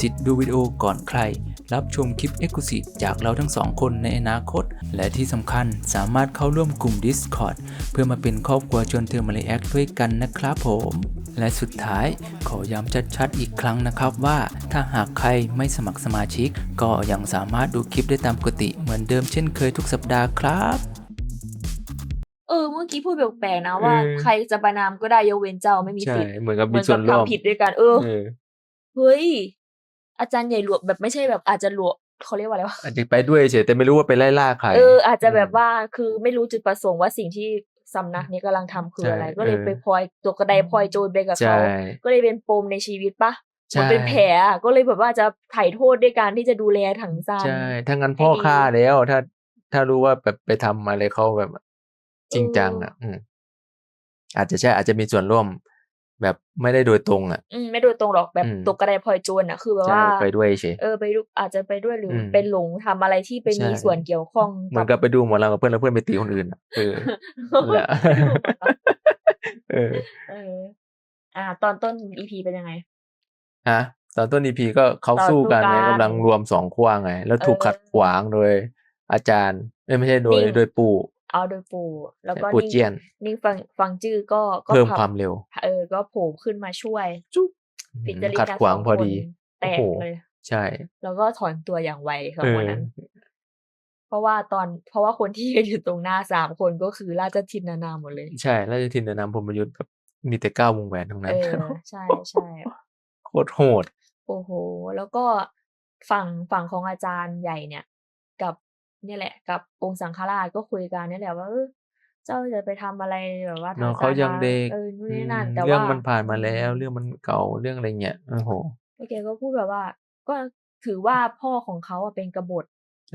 สิทธิ์ดูวิดีโอก่อนใคร รับชมคลิป e x c l u s i v e จากเราทั้งสองคนในอนาคต และที่สำคัญสามารถเข้าร่วมกลุ่ม Discord เพื่อมาเป็นครอบครัวชวนเธอมาเลแอคด้วยกันนะครับผม และสุดท้ายขอย้ำชัดๆอีกครั้งนะครับว่า ถ้าหากใครไม่สมัครสมาชิก ก็ยังสามารถดูคลิปได้ตามปกติเหมือนเดิมเช่นเคยทุกสัปดาห์ครับเออเมื่อกี้พูดแปลกๆนะว่าเออใครจะประนามก็ได้ยกเว้นเจ้าไม่มีใช่สิทธิ์เหมือนกับเหมีมือนส่กัวบนร่วมทำผิดด้วยกัน เออเออเฮ้ย อาจารย์ใหญ่หลวงแบบไม่ใช่แบบอาจจะหลวงเขาเรียกว่าอะไรวะอาจจะไปด้วยเฉยแต่ไม่รู้ว่าไปไล่ล่าใครเอออาจจะแบบว่าคือไม่รู้จุดประสงค์ว่าสิ่งที่สำนักนี้กำลังทำคืออะไรใช่ก็เลยเออไปพลอยตัวกระไดพลอยโจรไปกับใช่เขาก็เลยเป็นปมในชีวิตปะเหมันเป็นใช่แผลอะก็เลยแบบว่าจะไถ่โทษด้วยการที่จะดูแลถังซานใช่ถ้างั้นพ่อให้ดีฆ่าแล้ว ถ้าถ้ารู้ว่าแบบไปทำอะไรเขาแบบจริงจังอะอืมอาจจะใช่อาจจะมีส่วนร่วม แบบไม่ได้โดยตรงอะ อืมไม่โดยตรงหรอกแบบอืมตัวกระไดพลอยโจรอะคือแบบใช่ว่าไปด้วยเฉยเออไปดูอาจจะไปด้วยหรืออมเป็นหลงทำอะไรที่ไปใช่มีส่วนเกี่ยวข้องเหมือนกับไปดูหมอลำกับเพื่อนแล้วเพื่อนไปตีคนอื่นอะเออนั่นแหละเออเออ อ่า ตอนต้นอีพีเป็นยังไงฮะตอนต้นอีพีก็เขาต่อสู้กันสู้ไงกันกำลังรวมสองขั้วไง แล้วถูกเออขัดขวางโดยอาจารย์เอ้ยไม่ใช่โดยนิ่งโดยปู่ เอาโดยปู่แล้วก็ปู่นิ่งเจี้ยนนิ่งฟังฟังจื้อก็ก็เพิ่มขับความเร็ว เออ ก็โผล่ขึ้นมาช่วยจุ๊บฟิจาริขัดกันขวางสองพอคนดีแตโอ้กโหเลยใช่ แล้วก็ถอนตัวอย่างไวสองเอคอนนั้น เพราะว่าตอน เพราะว่าคนที่ยืนอยู่ตรงหน้าสามคนก็คือราชทินนานาหมดเลย ใช่ ราชทินแนะนำพรหมยุทธ์แบบมีแต่ก้าววงแหวนทั้งนั้เอนอใช่ใช่โคตรโหด โอ้โห แล้วก็ฝั่งฝั่งของอาจารย์ใหญ่เนี่ยกับ เนี่ยแหละ กับองค์สังฆราชก็คุยกันเนี่ยแหละว่าเออเจ้าจะไปทำอะไรแบบว่าเนาะทเขายังสธรณะเด็กเออนู่นอืนี่มนั่นแต่เรื่องว่ามันผ่านมาแล้วอืเรื่องมันเก่าเรื่องอะไรเงี้ยโอ้โหแล้วแกก็พูดแบบว่า ก็ถือว่าพ่อของเขาอะเป็นกบฏ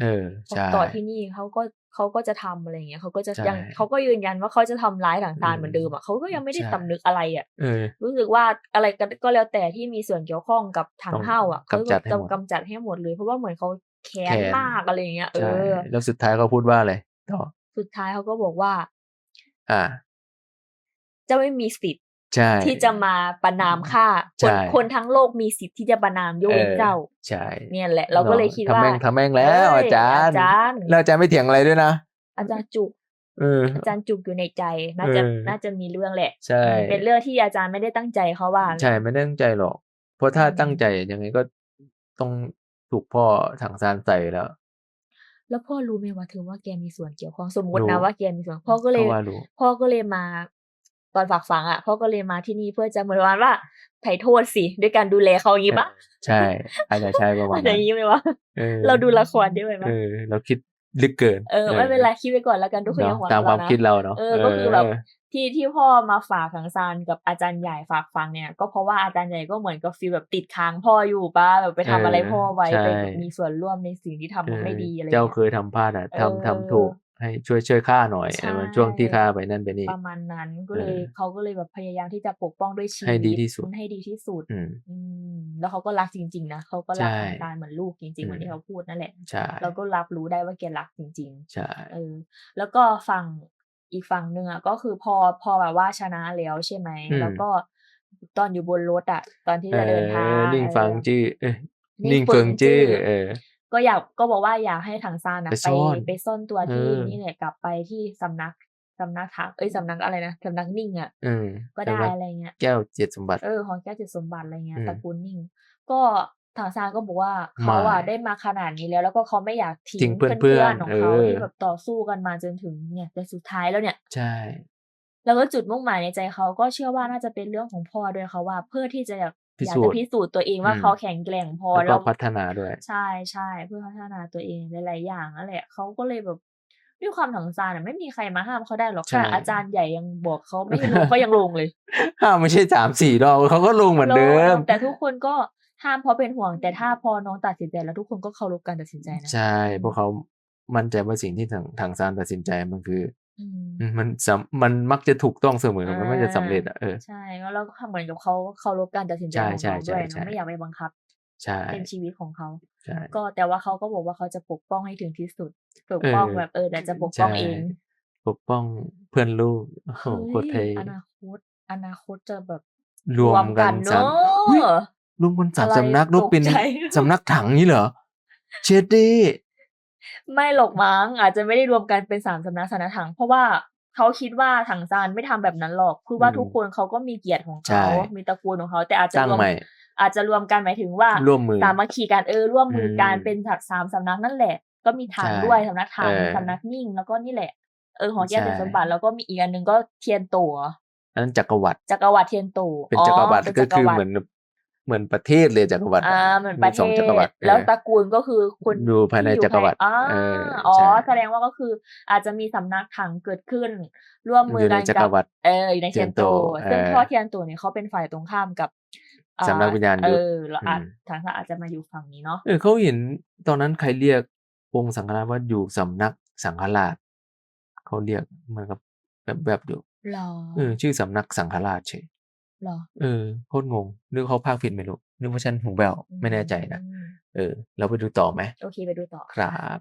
เออใช่ต่อที่นี่เขาก็เขาก็จะทำอะไรอย่างเงี้ยเขาก็จะใช่ยังเขาก็ยืนยันว่าเขาจะทำร้ายถังซานอืมเหมือนเดิมอะเขาก็ยังไม่ได้ใช่สำนึกอะไรอะเออรู้สึกว่าอะไรก็ก็แล้วแต่ที่มีส่วนเกี่ยวข้องกับถังต้องเห่าอะเขากำจัดให้หมดกำจัดให้หมดเลย เพราะว่าเหมือนเขา แค้นแค้นมากอะไรอย่างเงี้ยเอใช่อแล้วสุดท้ายเขาพูดว่าอะไรต่อสุดท้ายเขาก็บอกว่า อ่าเจะไม่มีสิทธิ์ใช่ที่จะมาประนามฆ่าคใช่นคนทั้งโลกมีสิทธิ์ที่จะประนามยกเว้นเออเจ้าใช่เนี่ยแหละ เราก็เลยคิดทำว่าแม่งทำแม่งแล้วเอ้ยอาจารย์อาจารย์แล้วอาจารย์ไม่เถียงอะไรด้วยนะอาจารย์จุกเอออาจารย์จุกอยู่ในใจน่าจะเออน่าจะมีเรื่องแหละ ใช่อืมเป็นเรื่องที่อาจารย์ไม่ได้ตั้งใจเขาว่า ใช่ไม่ได้ตั้งใจหรอก เพราะถ้าอืมตั้งใจยังไงก็ต้อง ถูกพ่อถังซานใส่แล้ว แล้วพ่อรู้ไหมว่าเธอว่าแกมีส่วนเกี่ยวข้องสมมติรู้นะว่าแกมีส่วนพ่อก็เลยเพราะว่ารู้พ่อก็เลยมาตอนฝากฝังอะพ่อก็เลยมาที่นี่เพื่อจะเหมือนว่าว่าไถ่โทษสิด้วยการดูแลเขาอย่างนี้ปะใช่อาจจะใช่ประมาณอาจจะนั้อนย่างนี้ไหมวะออเราดูละครได้ไหมวะเออเราคิด ลึกเกิน เออไม่เป็นไรคิดไปก่อนแล้วกันทุกคนเนยัอะงหัวตามเราะความนะคิดเราเนาะเออก็คือแบบที่ที่พ่อมาฝากขังซานกับอาจารย์ใหญ่ฝากฟังเนี่ย ก็เพราะว่าอาจารย์ใหญ่ก็เหมือนกับฟีลแบบติดค้างพ่ออยู่ป้าแบบไปทำอะไรพ่อไว้ใช่ไปแบบมีส่วนร่วมในสิ่งที่ทำไม่ดีอะไรเจ้าเงี้ยเคยทำพลาดอะเออทำทำถูก ให้ช่วยช่วยข้าหน่อยใช่ มันช่วงที่ข้าไปนั่นไปนี่ ประมาณนั้นก็เลยเออเขาก็เลยแบบพยายามที่จะปกป้องด้วยชีวิตให้ดีที่สุด ให้ดีที่สุด อืม อืม แล้วเขาก็รักจริง ๆ นะเขาก็รักใช่ทางการเหมือนลูกจริง ๆ เหมือนอืม ที่เขาพูดนั่นแหละ ใช่เราก็รับรู้ได้ว่าแกรักจริง ๆ ใช่ เออแล้วก็ฝั่งอีกฝั่งหนึ่งอะก็คือพอพอแบบว่าชนะแล้วใช่ไหม อืม แล้วก็ตอนอยู่บนรถอะ ตอนที่จะเดินทางออนิ่งฟังเออ จื้อเอ้ยนิ่นิ่งงเฟิเฟิงงจื้จื้ออ เออ ก็อยากก็บอกว่าอยากให้ถังซานนะไปไปซ่อนไปซ่อนตัวที่เออ นี่แหละกลับไปที่สำนักสำนักถังเอ้ยสำนักอะไรนะสำนักนิ่งอะ อืมก็ได้สำนักอะไรเงี้ย แก้วเจ็ดสมบัติ เออของแก้วเจ็ดสมบัติอะไรเงี้ยอืมตระกูลนิ่ง ก็ถังซานก็บอกว่าเขาอะไม่ได้มาขนาดนี้แล้ว แล้วก็เขาไม่อยากทิ้ทิ้งงเพื่อนๆเพื่อนๆของเขาเออ ที่แบบต่อสู้กันมาจนถึงเนี่ยแต่สุดท้ายแล้วเนี่ย ใช่ แล้วก็จุดมุ่งหมายในใจเขาก็เชื่อว่าน่าจะเป็นเรื่องของพ่อด้วยเขาว่า เพื่อที่จะอยาก พิอยากสูจะจน์ พิสูจน์ตัวเองว่าอืม เขาแข็งแกร่งพอ แล้วแล้ก็วพัฒนาด้วย ใช่ใช่เพื่อพัฒนาตัวเองหลายๆอย่างนั่นแหละเขาก็เลยแบบด้วยความถังซานอะไม่มีใครมาห้ามเขาได้หรอกขใช่นาดอาจารย์ใหญ่ยังบอกเขาไม่ให้ลงเขายังลงเลยห้ามไม่ใช่สามสี่รอบเขาก็ลงเหมือนเดิลมงแต่ทุกคนก็ห้ามเพราะเป็นห่วง แต่ถ้าพอน้องตัดสินใจแล้วทุกคนก็เคารพการตัดสินใจนะ ใช่พวกเขามั่นใจว่าสิ่งที่ทางทางซานตัดสินใจมันคืออื มอืมมันสำมันมักจะถูกต้องเสมออ่ามัมันไม่จะสำเร็จอะเออใช่แล้วเราก็เหมือนกับเขาเคารพการตัดสินใจใช่ของใช่น้องด้วยใช่เนอะไม่อยากไปบังคับใช่เป็นชีวิตของเขาใช่ก็แต่ว่าเขาก็บอกว่าเขาจะปกป้องให้ถึงที่สุด ปกป้องเออแบบเออแต่จะปกป้องใช่เอง ปกป้องเพื่อนลูกโอ้โหเฮ้ยโคตรเท่อนาคต อนาคตจะแบบรวมกันเนสามอะอุ๊ยรวมกันสามอะไรสำนักตนุกเป็นใจสำนักถังนี่เหรอเชดดี้ ไม่หรอกมั้งอาจจะไม่ได้รวมกันเป็นสามสำนักสำนักถัง เพราะว่าเขาคิดว่าถังซานไม่ทำแบบนั้นหรอกคือว่าทุกคนเขาก็มีเกียรติของเขา มีตระกูลของเขา แต่อาจจะตั้งรวมใหม่อาจจะรวมกันหมายถึงว่าร่วมมือสามัคคีกันเออร่วมมือกันอืมเป็นจากสามสำนักนั่นแหละ ก็มีถังใช่ด้วยสำนักถังเออสำนักนิ่งแล้วก็นี่แหละเออหอแก้วใช่เป็นสมบัติแล้วก็มีอีกอันหนึ่งก็เทียนโตวอันนั้นจักรวรรดิจักรวรรดิเทียนโตเป็นจักรวรรดิเป็นก็จักรคือวรรเหดิมือน เหมือนประเทศเลยจักรวรรดิอ่าเหมือนประมีเทสองจักรวรรศดิเออแล้วตระกูลก็คือคนอยู่ภายในที่จักรวรรดิอ่าเอออ๋อใช่แสดงว่าก็คืออาจจะมีสำนักถังเกิดขึ้น ร่วมมืออยู่ในกันจักกัรบวรรดิเอออยู่ในเทียนโตเทียนโตซึ่งเออพ่อเทียนโตเนี่ยเขาเป็นฝ่ายตรงข้ามกับอ่สำนักวิญญาณเอยุทธอแล้วอาจอืมทางซานอาจจะมาอยู่ฝั่งนี้เนาะเออเขาเห็นตอนนั้นใครเรียกวงสังฆราชว่าอยู่สำนักสังฆราชเขาเรียกเหมือนกับแบบแบบๆอยู่หรอเออชื่อสำนักสังฆราชเฉย หรอเออโคตรงงนึกเขาภาคผิดไม่รู้นึกว่าฉันหูแววไม่แน่ใจนะเออเราไปดูต่อไหมโอเคไปดูต่อครับ